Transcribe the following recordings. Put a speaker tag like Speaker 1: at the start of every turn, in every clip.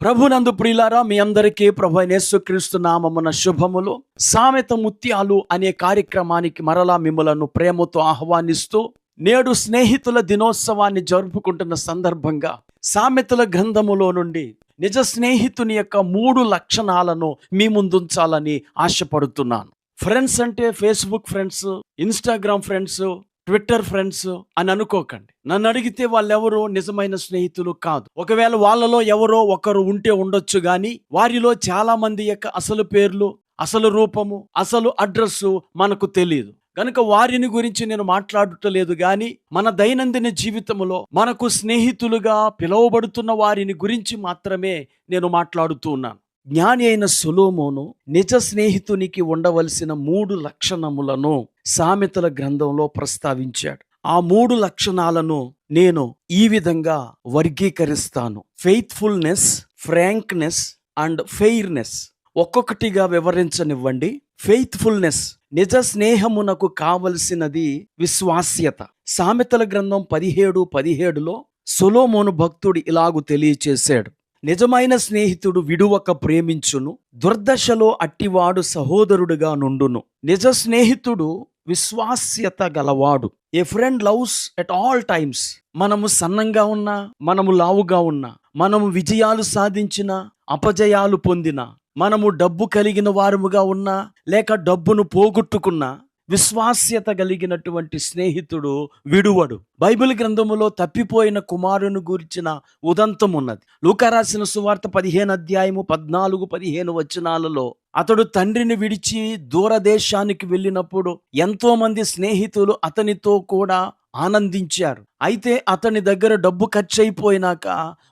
Speaker 1: ప్రభునందు ప్రియులారా మీ అందరికీ ప్రభు నేసుక్రీస్తు నామమున శుభములు. సామెత ముత్యాలు అనే కార్యక్రమానికి మరలా మిమ్మలను ప్రేమతో ఆహ్వానిస్తూ నేడు స్నేహితుల దినోత్సవాన్ని జరుపుకుంటున్న సందర్భంగా సామెతల గ్రంథములో నుండి నిజ స్నేహితుని యొక్క మూడు లక్షణాలను మీ ముందుంచాలని ఆశపడుతున్నాను. ఫ్రెండ్స్ అంటే Facebook friends Instagram friends Twitter friends అని అనుకోకండి. నన్ను అడిగితే వాళ్ళెవరో నిజమైన స్నేహితులు కాదు. ఒకవేళ వాళ్ళలో ఎవరో ఒకరు ఉంటే ఉండొచ్చు గాని వారిలో చాలా మంది యొక్క అసలు పేర్లు అసలు రూపము అసలు అడ్రస్ మనకు తెలియదు కనుక వారిని గురించి నేను మాట్లాడటలేదు గాని మన దైనందిన జీవితంలో మనకు స్నేహితులుగా పిలువబడుతున్న వారిని గురించి మాత్రమే నేను మాట్లాడుతూ ఉన్నాను. జ్ఞాని అయిన సొలోమోను నిజ స్నేహితునికి ఉండవలసిన మూడు లక్షణములను సామెతల గ్రంథంలో ప్రస్తావించాడు. ఆ మూడు లక్షణాలను నేను ఈ విధంగా వర్గీకరిస్తాను. ఫెయిత్ఫుల్నెస్ ఫ్రాంక్నెస్ అండ్ ఫెయిర్నెస్ ఒక్కొక్కటిగా వివరించనివ్వండి. ఫెయిత్ఫుల్నెస్ నిజ స్నేహమునకు కావలసినది విశ్వాస్యత. సామెతల గ్రంథం పదిహేడు పదిహేడులో సొలోమోను భక్తుడు ఇలాగు తెలియచేశాడు. నిజమైన స్నేహితుడు విడువక ప్రేమించును దుర్దశలో అట్టివాడు సహోదరుడుగా నుండును. నిజ స్నేహితుడు విశ్వాస్యత గలవాడు. A friend loves at all times. మనము సన్నంగా ఉన్నా మనము లావుగా ఉన్నా మనము విజయాలు సాధించిన అపజయాలు పొందిన మనము డబ్బు కలిగిన వారముగా ఉన్నా లేక డబ్బును పోగొట్టుకున్నా విశ్వాస్యత కలిగినటువంటి స్నేహితుడు విడువడు. బైబిల్ గ్రంథములో తప్పిపోయిన కుమారుని గురించిన ఉదంతం ఉన్నది. లూకారాసిన సువార్త పదిహేను అధ్యాయము పద్నాలుగు పదిహేను వచనాలలో అతడు తండ్రిని విడిచి దూరదేశానికి వెళ్ళినప్పుడు ఎంతో మంది స్నేహితులు అతనితో కూడా ఆనందించారు. అయితే అతని దగ్గర డబ్బు ఖర్చు అయిపోయినాక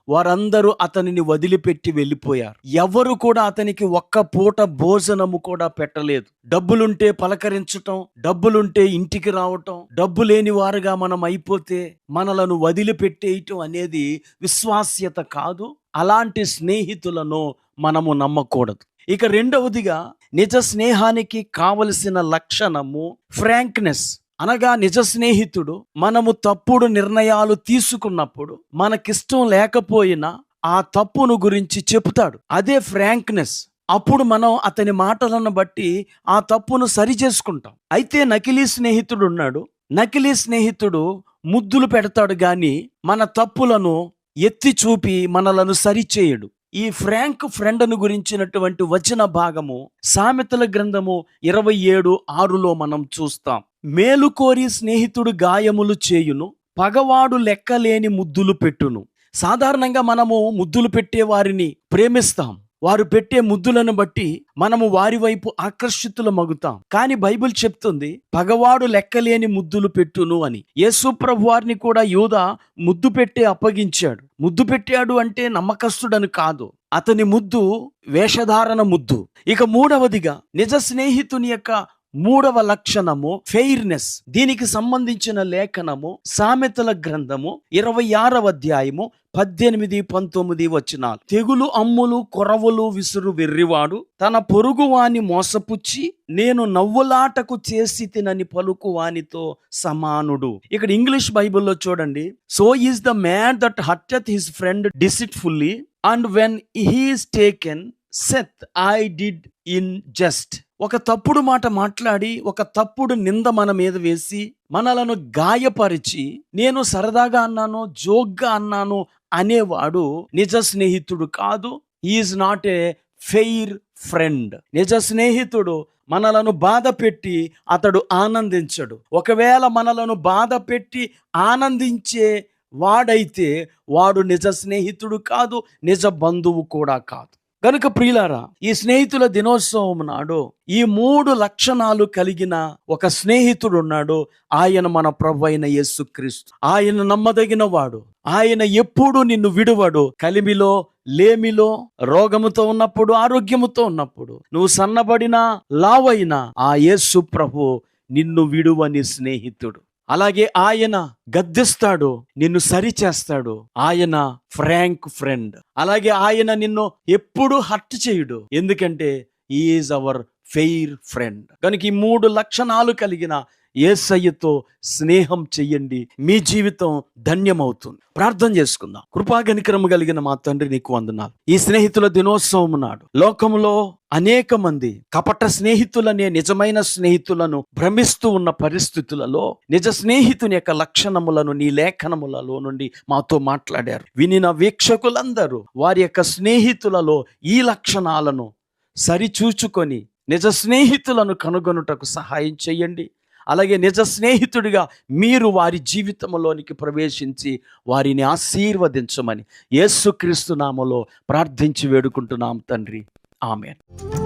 Speaker 1: వారందరూ అతనిని వదిలిపెట్టి వెళ్ళిపోయారు. ఎవరు కూడా అతనికి ఒక్క పూట భోజనము కూడా పెట్టలేదు. డబ్బులుంటే పలకరించటం డబ్బులుంటే ఇంటికి రావటం డబ్బు లేని వారుగా మనం అయిపోతే మనలను వదిలిపెట్టేయటం అనేది విశ్వాస్యత కాదు. అలాంటి స్నేహితులను మనము నమ్మకూడదు. ఇక రెండవదిగా నిజ స్నేహానికి కావలసిన లక్షణము ఫ్రాంక్నెస్ అనగా నిజ స్నేహితుడు మనము తప్పుడు నిర్ణయాలు తీసుకున్నప్పుడు మనకిష్టం లేకపోయినా ఆ తప్పును గురించి చెబుతాడు అదే ఫ్రాంక్నెస్. అప్పుడు మనం అతని మాటలను బట్టి ఆ తప్పును సరి చేసుకుంటాం. అయితే నకిలీ స్నేహితుడు ఉన్నాడు. నకిలీ స్నేహితుడు ముద్దులు పెడతాడు గాని మన తప్పులను ఎత్తి చూపి మనలను సరిచేయడు ఈ ఫ్రాంక్ ఫ్రెండ్ను గురించినటువంటి వచన భాగము సామెతల గ్రంథము ఇరవై ఏడు ఆరులో మనం చూస్తాం. మేలుకోరి స్నేహితుడు గాయములు చేయును పగవాడు లెక్కలేని ముద్దులు పెట్టును. సాధారణంగా మనము ముద్దులు పెట్టే వారిని ప్రేమిస్తాం. వారు పెట్టే ముద్దులను బట్టి మనము వారి వైపు ఆకర్షితుల మగుతాం కానీ బైబిల్ చెప్తుంది పగవాడు లెక్కలేని ముద్దులు పెట్టును అని. యేసు ప్రభు వారిని కూడా యూద ముద్దు పెట్టి అప్పగించాడు. ముద్దు పెట్టాడు అంటే నమ్మకస్తుడని కాదు. అతని ముద్దు వేషధారణ ముద్దు. ఇక మూడవదిగా నిజ స్నేహితుని యొక్క మూడవ లక్షణము ఫెయిర్నెస్ దీనికి సంబంధించిన లేఖనము సామెతల గ్రంథము ఇరవై ఆరవ అధ్యాయము పద్దెనిమిది పంతొమ్మిది వచ్చిన తెగులు అమ్ములు కొరవులు విసురు వెర్రివాడు తన పొరుగువాని మోసపుచ్చి నేను నవ్వులాటకు చేసి తినని పలుకు వానితో సమానుడు. ఇక్కడ ఇంగ్లీష్ బైబిల్లో చూడండి. So is the man that hurteth his friend deceitfully and when he is taken saith I did in just ఒక తప్పుడు మాట మాట్లాడి ఒక తప్పుడు నింద మన మీద వేసి మనలను గాయపరిచి నేను సరదాగా అన్నాను జోక్గా అన్నాను అనేవాడు నిజ స్నేహితుడు కాదు. Is not a fair friend నిజ స్నేహితుడు మనలను బాధ పెట్టి అతడు ఆనందించడు. ఒకవేళ మనలను బాధ పెట్టి ఆనందించే వాడైతే వాడు నిజ స్నేహితుడు కాదు నిజ బంధువు కూడా కాదు. కనుక ప్రియులారా ఈ స్నేహితుల దినోత్సవం నాడు ఈ మూడు లక్షణాలు కలిగిన ఒక స్నేహితుడు ఉన్నాడు. ఆయన మన ప్రభు అయిన యేసుక్రీస్తు. ఆయన నమ్మదగిన వాడు. ఆయన ఎప్పుడు నిన్ను విడువడు. కలిమిలో లేమిలో రోగముతో ఉన్నప్పుడు ఆరోగ్యముతో ఉన్నప్పుడు నువ్వు సన్నబడినా లావైనా ఆ యేసు ప్రభు నిన్ను విడువని స్నేహితుడు. అలాగే ఆయన గద్దిస్తాడు నిన్ను సరిచేస్తాడు. ఆయన ఫ్రాంక్ ఫ్రెండ్. అలాగే ఆయన నిన్ను ఎప్పుడూ హర్ట్ చేయుడు. ఎందుకంటే ఈజ్ అవర్ ఫెయిర్ ఫ్రెండ్. కనుక ఈ మూడు లక్షణాలు కలిగిన ఏసయ్యతో స్నేహం చెయ్యండి. మీ జీవితం ధన్యమవుతుంది. ప్రార్థన చేసుకుందాం. కృపాగనికరము కలిగిన మా తండ్రి నీకు వందనాలు. ఈ స్నేహితుల దినోత్సవం నాడు లోకంలో అనేక మంది కపట స్నేహితులనే నిజమైన స్నేహితులను భ్రమిస్తూ ఉన్న పరిస్థితులలో నిజ స్నేహితుని యొక్క లక్షణములను నీ లేఖనములలో నుండి మాతో మాట్లాడారు. వినిన వీక్షకులందరూ వారి యొక్క స్నేహితులలో ఈ లక్షణాలను సరిచూచుకొని నిజ స్నేహితులను కనుగొనుటకు సహాయం చేయండి. అలాగే నిజ స్నేహితుడిగా మీరు వారి జీవితంలోనికి ప్రవేశించి వారిని ఆశీర్వదించమని యేసుక్రీస్తు నామలో ప్రార్థించి వేడుకుంటున్నాం తండ్రి. ఆమెన్.